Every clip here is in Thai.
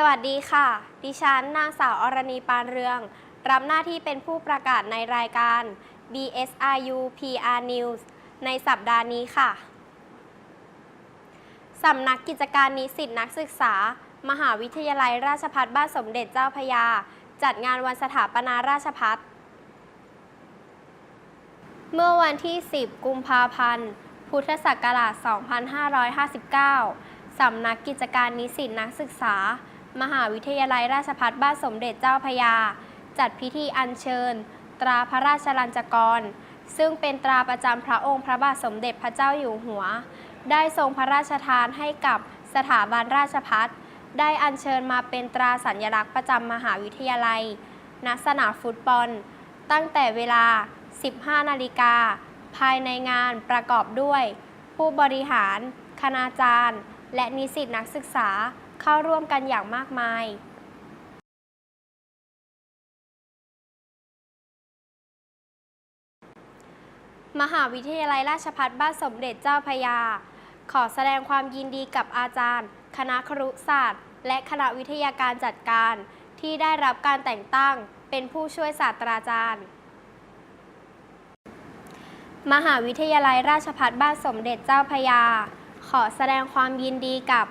สวัสดีค่ะ ดิฉันนางสาวอรณีปานเรือง รับหน้าที่เป็นผู้ประกาศในรายการ BSRU PR News ในสัปดาห์นี้ค่ะ สำนักกิจการนิสิตนักศึกษา มหาวิทยาลัยราชภัฏบ้านสมเด็จเจ้าพยา จัดงานวันสถาปนาราชภัฏเมื่อวันที่ 10 กุมภาพันธ์ พุทธศักราช 2559 สำนักกิจการนิสิตนักศึกษา มหาวิทยาลัยราชภัฏบ้านสมเด็จเจ้าพยา จัดพิธีอัญเชิญ ตราพระราชลัญจกร ซึ่งเป็นตราประจำพระองค์พระบาทสมเด็จพระเจ้าอยู่หัว ได้ทรงพระราชทานให้กับสถาบันราชภัฏได้อัญเชิญมาเป็นตราสัญลักษณ์ประจำมหาวิทยาลัย ณ สนามฟุตบอล ตั้งแต่เวลา 15 นาฬิกา ภายในงานประกอบด้วย ผู้บริหาร คณาจารย์ และนิสิตนักศึกษา เข้าร่วมกันอย่างมากมายมหาวิทยาลัยราชภัฏบ้านสมเด็จเจ้าพยา ขอแสดงความยินดีกับอาจารย์ คณะครุศาสตร์ และคณะวิทยาการจัดการ ที่ได้รับการแต่งตั้งเป็นผู้ช่วยศาสตราจารย์ มหาวิทยาลัยราชภัฏบ้านสมเด็จเจ้าพยา ขอแสดงความยินดีกับ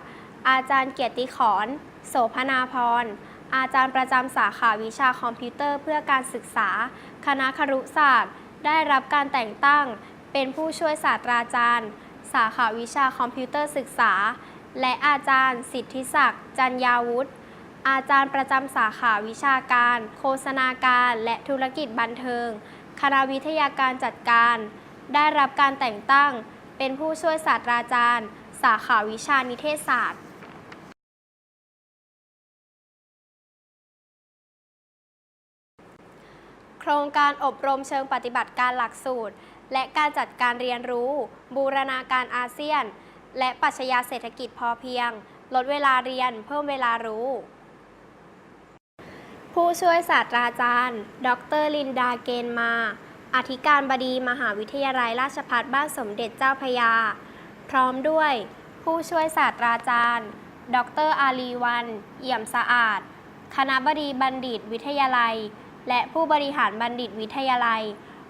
อาจารย์เกียรติขรโสพนาพร อาจารย์ประจำสาขาวิชาคอมพิวเตอร์เพื่อการศึกษา คณะครุศาสตร์ ได้รับการแต่งตั้ง เป็นผู้ช่วยศาสตราจารย์ สาขาวิชาคอมพิวเตอร์ศึกษา และอาจารย์ สิทธิศักดิ์จันยาวุฒิอาจารย์ประจำสาขาวิชาการ โฆษณาการและธุรกิจบันเทิง คณะวิทยาการจัดการ ได้รับการแต่งตั้ง เป็นผู้ช่วยศาสตราจารย์ สาขาวิชานิเทศศาสตร์ ครงการอบรมเชิงปฏิบัติการหลักสูตร และการจัดการเรียนรู้ บูรณาการอาเซียน และปรัชญาเศรษฐกิจพอเพียง ลดเวลาเรียน เพิ่มเวลารู้ ผู้ช่วยศาสตราจารย์ ดรลินดาเกณฑ์มา อธิการบดีมหาวิทยาลัยราชภัฏบ้านสมเด็จเจ้าพยา พร้อมด้วย ผู้ช่วยศาสตราจารย์ ดรอาลีวัน เอี่ยมสะอาด คณะบดีบัณฑิตวิทยาลัย และผู้บริหารบัณฑิตวิทยาลัย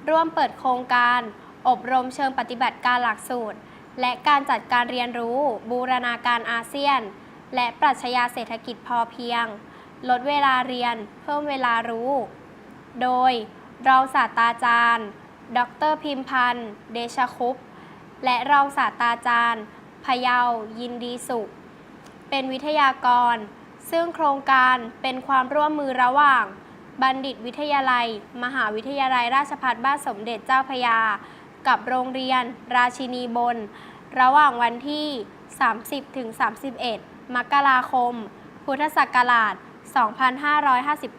ร่วมเปิดโครงการ อบรมเชิงปฏิบัติการหลักสูตร และการจัดการเรียนรู้ บูรณาการอาเซียน และปรัชญาเศรษฐกิจพอเพียง ลดเวลาเรียน เพิ่มเวลารู้ โดยรองศาสตราจารย์ ดรพิมพันธ์ เดชคุปต์และรองศาสตราจารย์พยาวยินดีสุข เป็นวิทยากร ซึ่งโครงการเป็นความร่วมมือระหว่าง บัณฑิตวิทยาลัย มหาวิทยาลัยราชภัฏบ้านสมเด็จเจ้าพยา กับโรงเรียน ราชินีบน ระหว่างวันที่ 30-31 มกราคม พุทธศักราช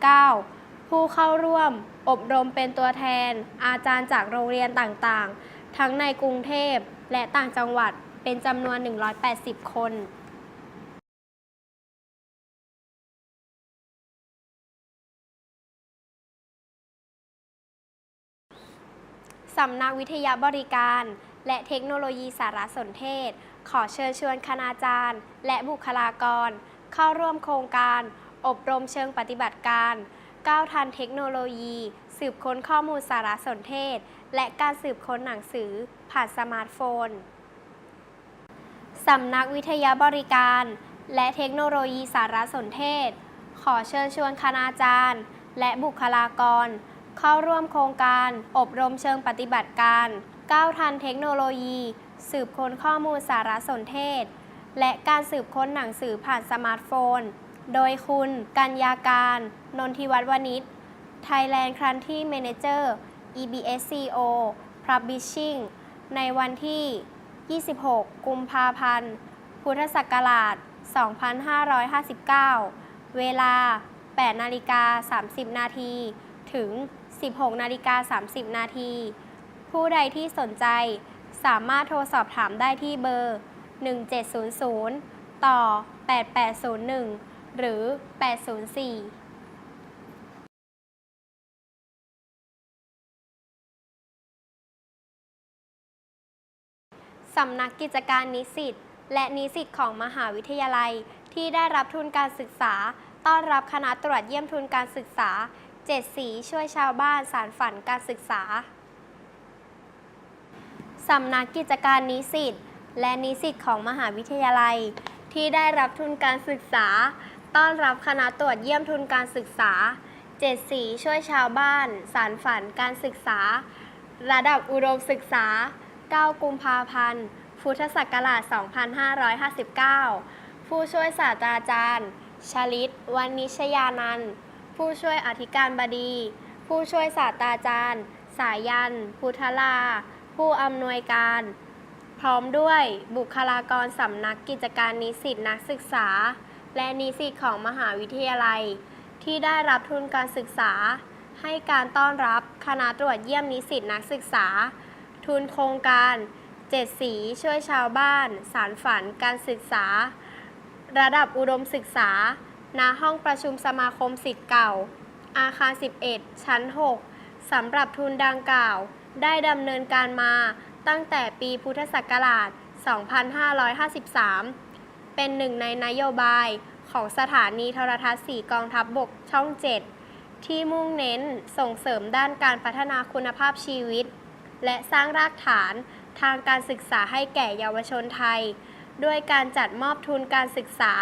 2559 ผู้เข้าร่วมอบรมเป็นตัวแทน อาจารย์จากโรงเรียนต่างๆ ทั้งในกรุงเทพและต่างจังหวัดเป็นจำนวน 180 คน สำนักวิทยาบริการ และเทคโนโลยีสารสนเทศ ขอเชิญชวนคณาจารย์ และบุคลากร เข้าร่วมโครงการ อบรมเชิงปฏิบัติการก้าวทันเทคโนโลยี สืบค้นข้อมูลสารสนเทศ และการสืบค้นหนังสือ ผ่านสมาร์ทโฟนสำนักวิทยาบริการ และเทคโนโลยีสารสนเทศ ขอเชิญชวนคณาจารย์ และบุคลากร เข้าร่วมโครงการ อบรมเชิงปฏิบัติการก้าวทันเทคโนโลยี สืบค้นข้อมูลสารสนเทศ และการสืบค้นหนังสือผ่านสมาร์ทโฟน โดยคุณ กัญญาการ นนทิวัฒน์วณิช Thailand Country Manager EBSCO Publishing ในวันที่ 26 กุมภาพันธ์ พุทธศักราช 2559 เวลา 8 นาฬิกา 30 นาที ถึง 16นาฬิกา30 นาที ผู้ใดที่สนใจสามารถโทรสอบถามได้ที่เบอร์ 1700 ต่อ 8801 หรือ 804สำนักกิจการนิสิตและนิสิตของมหาวิทยาลัยที่ได้รับทุนการศึกษา ต้อนรับคณะตรวจเยี่ยมทุนการศึกษา 7สีช่วยชาวบ้านสารฝันการศึกษา สำนักกิจการนิสิตและนิสิตของมหาวิทยาลัย ที่ได้รับทุนการศึกษา ต้อนรับคณะตรวจเยี่ยมทุนการศึกษา7สีช่วยชาวบ้าน สารฝันการศึกษา ระดับอุดมศึกษา 9 กุมภาพันธ์ พุทธศักราช 2559 ผู้ช่วยศาสตราจารย์ ชลิตวณิชยานันท์ ผู้ช่วยอธิการบดี ผู้ช่วยศาสตราจารย์ สายัน พุทธลา ผู้อำนวยการ พร้อมด้วยบุคลากรสำนักกิจการนิสิตนักศึกษา และนิสิตของมหาวิทยาลัย ที่ได้รับทุนการศึกษา ให้การต้อนรับคณะตรวจเยี่ยมนิสิตนักศึกษา ทุนโครงการเจ็ดสีช่วยชาวบ้าน สารฝันการศึกษา ระดับอุดมศึกษา ณห้องประชุมสมาคมสิทธิ์เก่า อาคาร 11 ชั้น 6 สำหรับทุนดังกล่าว ได้ดำเนินการมาตั้งแต่ปีพุทธศักราช 2553 เป็นหนึ่งในนโยบายของสถานีโทรทัศน์สีกองทัพบบกช่อง 7 ที่มุ่งเน้นส่งเสริมด้านการพัฒนาคุณภาพชีวิต และสร้างรากฐานทางการศึกษาให้แก่เยาวชนไทย ด้วยการจัดมอบทุนการศึกษา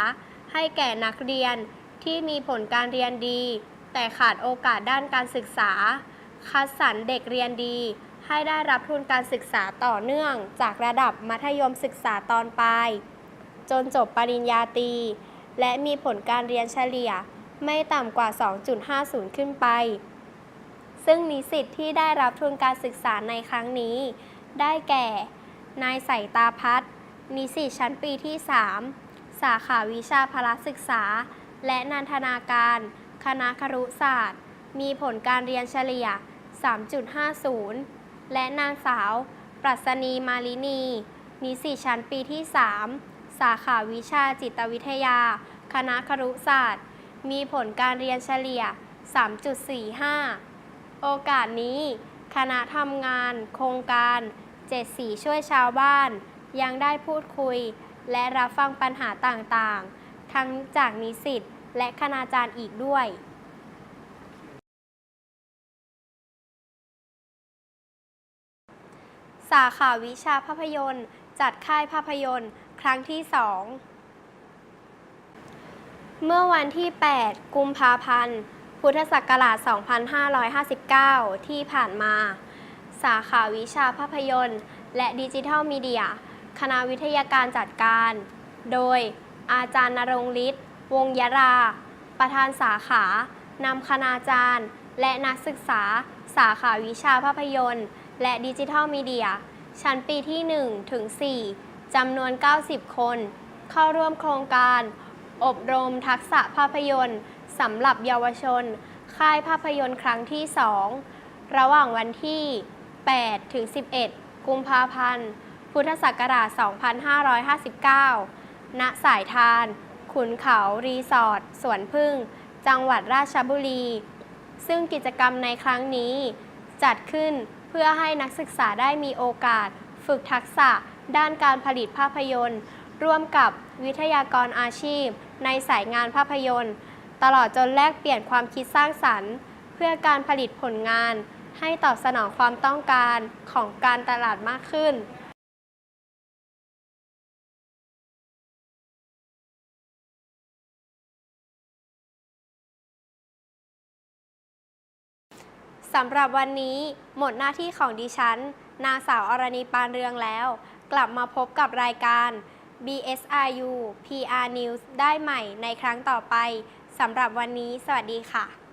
ให้แก่นักเรียนที่มีผลการเรียนดี แต่ขาดโอกาสด้านการศึกษา คัดสรรเด็กเรียนดี ให้ได้รับทุนการศึกษาต่อเนื่อง จากระดับมัธยมศึกษาตอนปลาย จนจบปริญญาตรีและมีผลการเรียนเฉลี่ยไม่ต่ำกว่า 2.50 ขึ้นไป ซึ่งนิสิตที่ได้รับทุนการศึกษาในครั้งนี้ ได้แก่ นายใส่ตาพัฒน์นิสิตชั้นปีที่ 3 สาขาวิชาพละศึกษา และนันทนาการ คณะครุศาสตร์ มีผลการเรียนเฉลี่ย 3.50 และนางสาว ปรัชนีมาลินี นิสิตชั้นปีที่ 3 สาขาวิชาจิตวิทยา คณะครุศาสตร์ มีผลการเรียนเฉลี่ย 3.45 โอกาสนี้ คณะทำงาน โครงการเจ็ดสีช่วยชาวบ้าน ยังได้พูดคุย และรับฟังปัญหาต่างๆ ทั้งจากนิสิตและคณาจารย์อีกด้วยสาขาวิชาภาพยนตร์ จัดค่ายภาพยนตร์ ครั้งที่ 2 เมื่อวันที่ 8 กุมภาพันธ์ พุทธศักราช 2559 ที่ผ่านมา สาขาวิชาภาพยนตร์ และดิจิทัลมีเดีย คณะวิทยาการจัดการ โดยอาจารย์นรงฤทธิ์วงยรา ประธานสาขานำคณาจารย์ และนักศึกษา สาขาวิชาภาพยนตร์ และดิจิทัลมีเดีย ชั้นปีที่ 1 ถึง 4จำนวน 90 คน เข้าร่วมโครงการ อบรมทักษะภาพยนตร์สำหรับเยาวชน ค่ายภาพยนตร์ครั้งที่ 2 ระหว่างวันที่ 8 ถึง 11 กุมภาพันธ์ พุทธศักราช 2559 ณ สายทาน ขุนเขา รีสอร์ท สวนพึ่ง จังหวัดราชบุรี ซึ่งกิจกรรมในครั้งนี้ จัดขึ้นเพื่อให้นักศึกษาได้มีโอกาส ฝึกทักษะด้านการผลิตภาพยนตร์ ร่วมกับวิทยากรอาชีพ ในสายงานภาพยนตร์ ตลอดจนแลกเปลี่ยนความคิดสร้างสรรค์ เพื่อการผลิตผลงาน ให้ตอบสนองความต้องการของการตลาดมากขึ้น สำหรับวันนี้หมดหน้าที่ของดิฉัน นางสาวอรณีปานเรืองแล้ว กลับมาพบกับรายการ BSRU PR News ได้ใหม่ในครั้งต่อไปสำหรับวันนี้ สวัสดีค่ะ